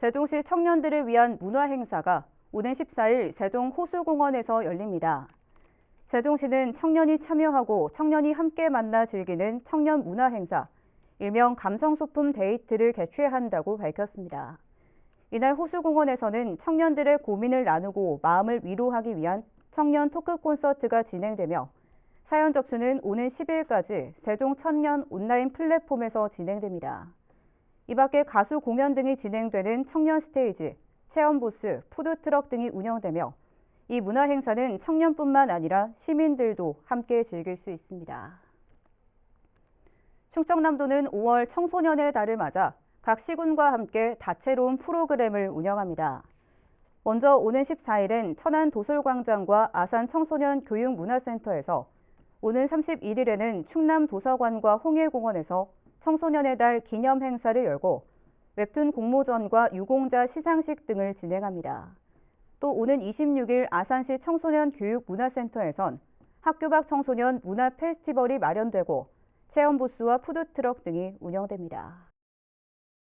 세종시 청년들을 위한 문화 행사가 오는 14일 세종 호수공원에서 열립니다. 세종시는 청년이 참여하고 청년이 함께 만나 즐기는 청년 문화 행사, 일명 감성 소품 데이트를 개최한다고 밝혔습니다. 이날 호수공원에서는 청년들의 고민을 나누고 마음을 위로하기 위한 청년 토크 콘서트가 진행되며 사연 접수는 오는 10일까지 세종 청년 온라인 플랫폼에서 진행됩니다. 이 밖에 가수 공연 등이 진행되는 청년 스테이지, 체험 부스, 푸드트럭 등이 운영되며 이 문화 행사는 청년뿐만 아니라 시민들도 함께 즐길 수 있습니다. 충청남도는 5월 청소년의 달을 맞아 각 시군과 함께 다채로운 프로그램을 운영합니다. 먼저 오는 14일엔 천안 도솔광장과 아산 청소년 교육문화센터에서 오는 31일에는 충남 도서관과 홍해공원에서 청소년의 달 기념 행사를 열고 웹툰 공모전과 유공자 시상식 등을 진행합니다. 또 오는 26일 아산시 청소년 교육 문화센터에선 학교 밖 청소년 문화 페스티벌이 마련되고 체험 부스와 푸드트럭 등이 운영됩니다.